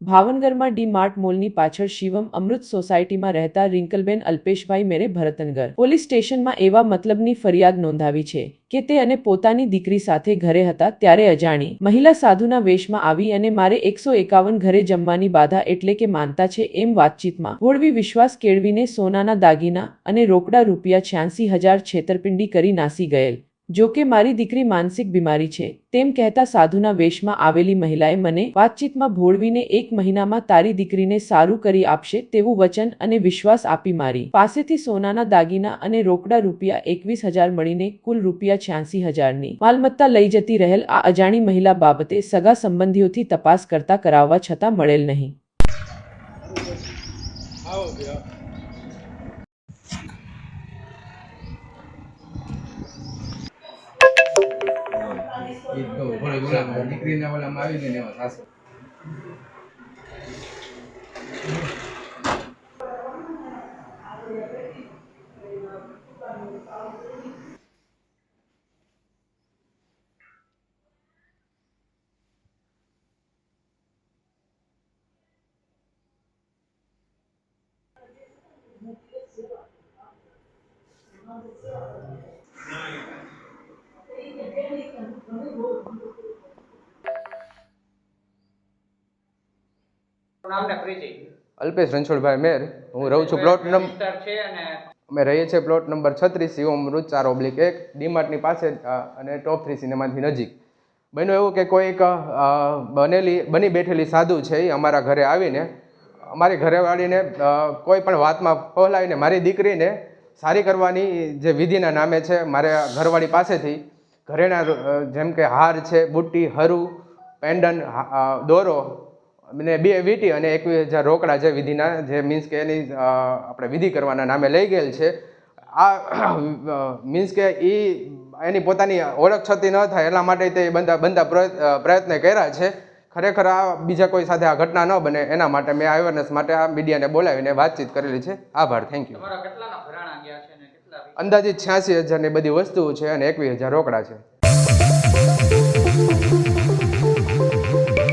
ભાવનગરમાં D Mart મોલની પાછળ શિવમ અમૃત સોસાયટીમાં રહેતા રિંકલબેન અલ્પેશભાઈ મેરે ભરતનગર. પોલીસ સ્ટેશનમાં એવા મતલબની ફરિયાદ નોંધાવી છે કે તે અને પોતાની દીકરી સાથે ઘરે હતા ત્યારે અજાણી. મહિલા સાધુના વેશમાં આવી અને મારે એકસો એકાવન ઘરે જમવાની બાધા એટલે કે માનતા છે એમ વાતચીતમાં હોળવી વિશ્વાસ કેળવીને સોનાના દાગીના અને રોકડા રૂપિયા છ્યાસી હજાર છેતરપિંડી કરી નાસી ગયેલ. જો કે મારી દીકરી માનસિક બીમારી છે. તેમ કહેતા સાધુના વેશમાં આવેલી મહિલાએ મને વાતચીતમાં ભોળવીને એક મહિનામાં તારી દીકરીને સારું કરી આપશે તેવું વચન અને વિશ્વાસ આપી મારી. પાસેથી સોનાના દાગીના અને રોકડા રૂપિયા એકવીસ હજાર મળીને કુલ રૂપિયા છ્યાસી હજારની માલમત્તા લઈ જતી રહેલ આ અજાણી મહિલા બાબતે સગા સંબંધીઓથી તપાસ કરતા કરાવવા છતાં મળેલ નહીં. ઈ તો ઘોડે ઓલા દીકરીના ઓલામાં આવી ગઈ ને એમાં સાસુ નામ અલ્પેશ રણછોડભાઈ મેર હું રહું છું પ્લોટ નંબર છે અને અમે રહીએ છીએ પ્લોટ નંબર છત્રીસ શિવમ રૂચ ચાર ઓબ્લિક એક ડીમાર્ટની પાસે અને ટોપ થ્રી સિનેમાથી નજીક. બન્યું એવું કે કોઈક બનેલી બની બેઠેલી સાધુ છે એ અમારા ઘરે આવીને. અમારી ઘરેવાળીને કોઈ પણ વાતમાં પહોલાવીને મારી દીકરીને સારી કરવાની જે વિધિના નામે છે મારે ઘરવાળી પાસેથી ઘરેણા જેમ કે હાર છે બુટ્ટી હરું પેન્ડન દોરો અને બે વીટી અને એકવીસ હજાર રોકડા જે વિધિના જે મીન્સ કે એની આપણે વિધિ કરવાના નામે લઈ ગયેલ છે આ મીન્સ કે એ એની પોતાની ઓળખ છતી ન થાય એટલા માટે તે બંધા બંધા પ્રયત- પ્રયત્ન કર્યા છે. ખરેખર આ બીજા કોઈ સાથે આ ઘટના ન બને એના માટે મેં અવેરનેસ માટે આ મીડિયાને બોલાવીને વાતચીત કરેલી છે. આભાર થેન્ક યુ અંદાજિત છ્યાસી હજારની બધી વસ્તુઓ છે અને એકવીસ હજાર રોકડા છે.